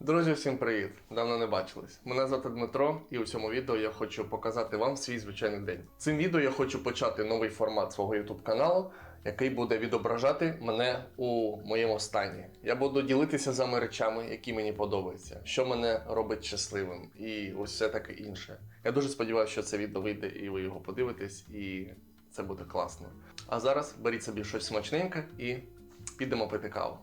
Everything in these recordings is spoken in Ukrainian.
Друзі, всім привіт! Давно не бачились. Мене звати Дмитро, і у цьому відео я хочу показати вам свій звичайний день. Цим відео я хочу почати новий формат свого YouTube каналу, який буде відображати мене у моєму стані. Я буду ділитися з вами речами, які мені подобаються, що мене робить щасливим, і все таке інше. Я дуже сподіваюся, що це відео вийде і ви його подивитесь, і це буде класно. А зараз беріть собі щось смачненьке і підемо пити каву.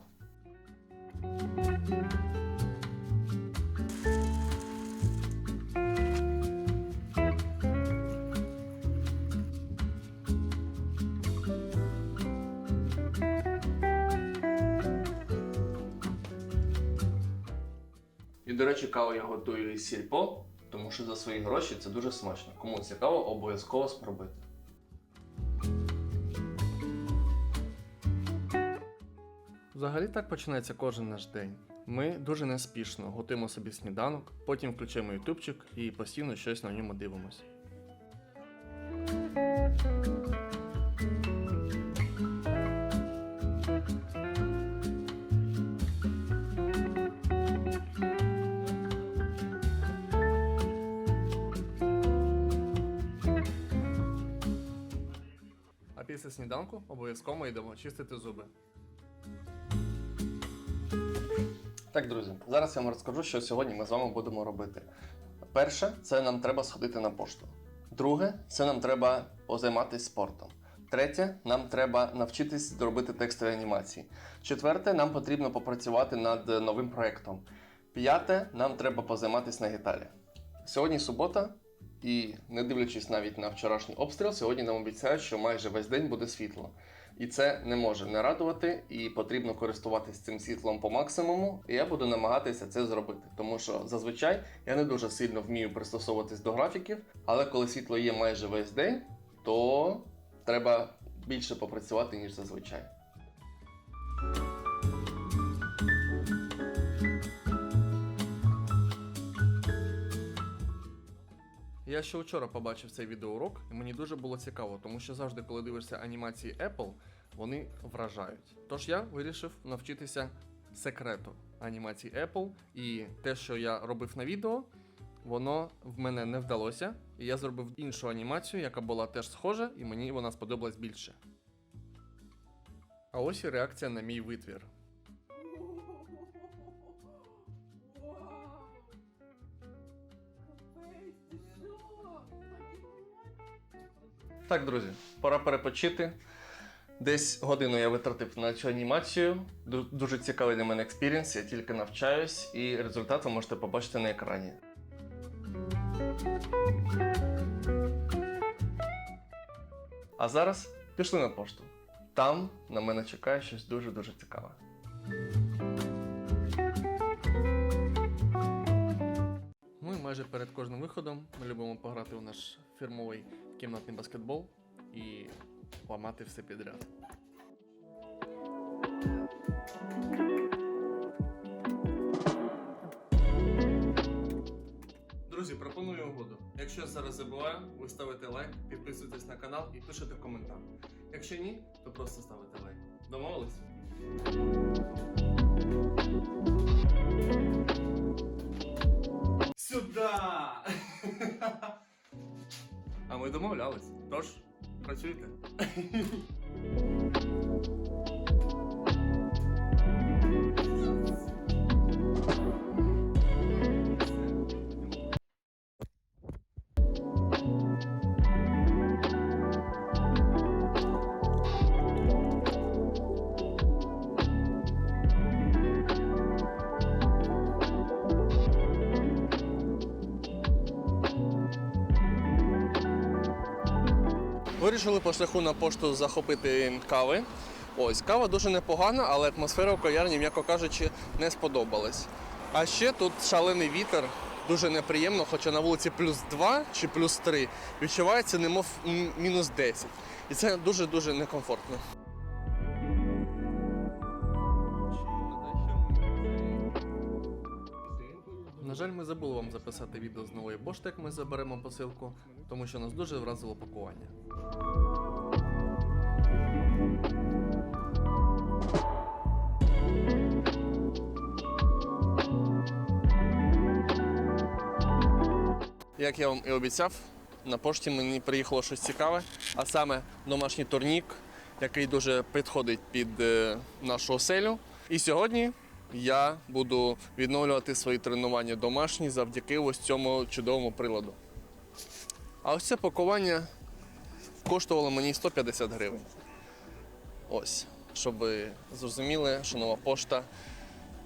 До речі, каву я готую із сільпо, тому що за свої гроші це дуже смачно. Кому цікаво, обов'язково спробуйте. Взагалі так починається кожен наш день. Ми дуже неспішно готуємо собі сніданок, потім включаємо ютубчик і постійно щось на ньому дивимося. А після сніданку обов'язково йдемо чистити зуби. Так, друзі, зараз я вам розкажу, що сьогодні ми з вами будемо робити. Перше, це нам треба сходити на пошту. Друге, це нам треба позайматися спортом. Третє, нам треба навчитись робити текстові анімації. Четверте, нам потрібно попрацювати над новим проєктом. П'яте, нам треба позайматися на гітарі. Сьогодні субота, і не дивлячись навіть на вчорашній обстріл, сьогодні нам обіцяють, що майже весь день буде світло. І це не може не радувати, і потрібно користуватись цим світлом по максимуму. І я буду намагатися це зробити, тому що зазвичай я не дуже сильно вмію пристосовуватись до графіків, але коли світло є майже весь день, то треба більше попрацювати, ніж зазвичай. Я ще вчора побачив цей відеоурок, і мені дуже було цікаво, тому що завжди, коли дивишся анімації Apple, вони вражають. Тож я вирішив навчитися секрету анімації Apple, і те, що я робив на відео, воно в мене не вдалося. І я зробив іншу анімацію, яка була теж схожа, і мені вона сподобалась більше. А ось і реакція на мій витвір. Так, друзі, пора перепочити. Десь годину я витратив на цю анімацію. Дуже цікавий для мене експірієнс, я тільки навчаюсь, і результат ви можете побачити на екрані. А зараз пішли на пошту. Там на мене чекає щось дуже-дуже цікаве. І майже перед кожним виходом ми любимо пограти у наш фірмовий кімнатний баскетбол і ламати все підряд. Друзі, пропоную угоду. Якщо я зараз забуваю, ви ставите лайк, підписуєтесь на канал і пишете коментар. Якщо ні, то просто ставите лайк. Домовились? Сюда! А ми домовлялись. Тож, працюйте. Вирішили по шляху на пошту захопити кави. Ось, кава дуже непогана, але атмосфера в кав'ярні, м'яко кажучи, не сподобалась. А ще тут шалений вітер, дуже неприємно, хоча на вулиці плюс 2 чи плюс 3 відчувається, немов мінус 10. І це дуже-дуже некомфортно. Жаль, ми забули вам записати відео з нової пошти, як ми заберемо посилку, тому що нас дуже вразило пакування. Як я вам і обіцяв, на пошті мені приїхало щось цікаве, а саме домашній турнік, який дуже підходить під е, нашу оселю. І сьогодні я буду відновлювати свої тренування домашні завдяки ось цьому чудовому приладу. А ось це пакування коштувало мені 150 гривень. Ось, щоб ви зрозуміли, що нова пошта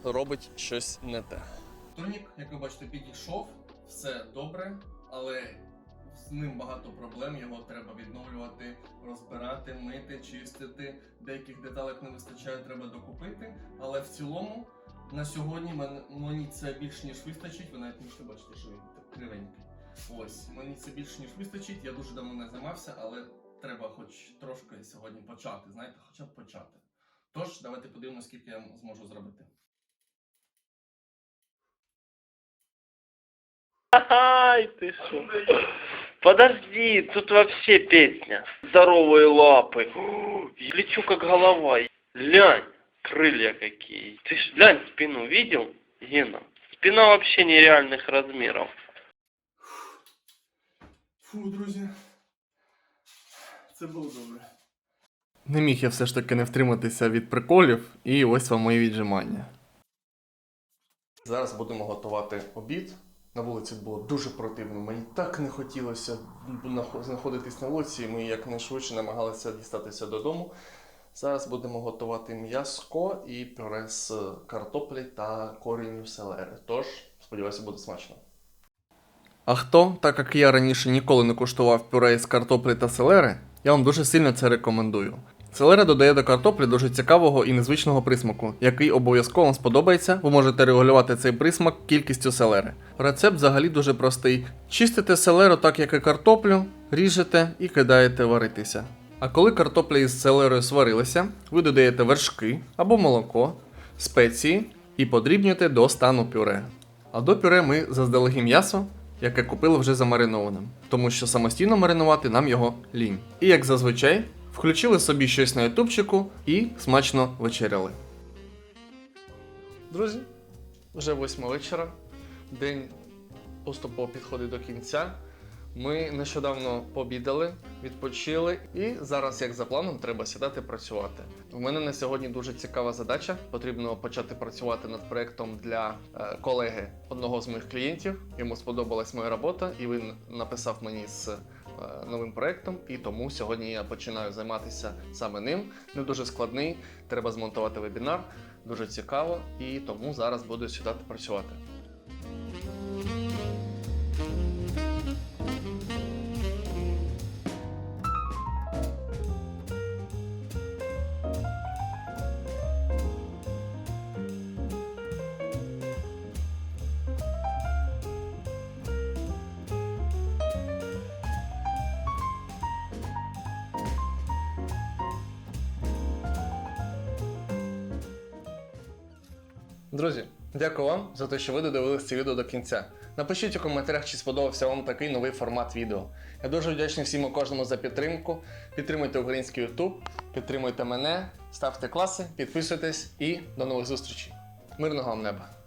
робить щось не те. Турнік, як ви бачите, підійшов, все добре, але з ним багато проблем. Його треба відновлювати, розбирати, мити, чистити. Деяких деталей не вистачає, треба докупити. Але в цілому на сьогодні мен- мені це більш ніж вистачить. Ви навіть можете бачити, що він так кривенький. Ось мені це більш ніж вистачить. Я дуже давно не займався, але треба хоч трошки сьогодні почати. Знаєте, хоча б почати. Тож, давайте подивимося, скільки я зможу зробити. Ай, ты шо? Подожди, тут вообще песня. Здоровые лапы. О, Я лечу как голова. Глянь, крылья какие. Ты ж глянь спину видел, Гена? Спина вообще нереальных размеров. Фу, друзі. Це було добре. Не міг я все ж таки не втриматися від приколів, і ось вам мої віджимання. Зараз будемо готувати обід. На вулиці було дуже противно. Мені так не хотілося нахо- знаходитись на вулиці, і ми якнайшвидше намагалися дістатися додому. Зараз будемо готувати м'яско і пюре з картоплі та корінню селери. Тож, сподіваюся, буде смачно. А хто, так як я раніше ніколи не куштував пюре з картоплі та селери, я вам дуже сильно це рекомендую. Селера додає до картоплі дуже цікавого і незвичного присмаку, який обов'язково вам сподобається. Ви можете регулювати цей присмак кількістю селери. Рецепт взагалі дуже простий: чистите селеру так, як і картоплю, ріжете і кидаєте варитися. А коли картопля із селерою сварилися, ви додаєте вершки або молоко, спеції і подрібнюєте до стану пюре. А до пюре ми заздалегідь м'ясо, яке купили вже замаринованим, тому що самостійно маринувати нам його лінь. І як зазвичай, включили собі щось на ютубчику і смачно вечеряли. Друзі, вже восьма вечора. День поступово підходить до кінця. Ми нещодавно пообідали, відпочили, і зараз, як за планом, треба сідати працювати. У мене на сьогодні дуже цікава задача. Потрібно почати працювати над проектом для е, колеги одного з моїх клієнтів. Йому сподобалась моя робота, і він написав мені з е, новим проектом. І тому сьогодні я починаю займатися саме ним. Не дуже складний. Треба змонтувати вебінар. Дуже цікаво, і тому зараз буду сідати працювати. Друзі, дякую вам за те, що ви додивилися це відео до кінця. Напишіть у коментарях, чи сподобався вам такий новий формат відео. Я дуже вдячний всім і кожному за підтримку. Підтримуйте український YouTube, підтримуйте мене, ставте класи, підписуйтесь і до нових зустрічей. Мирного вам неба!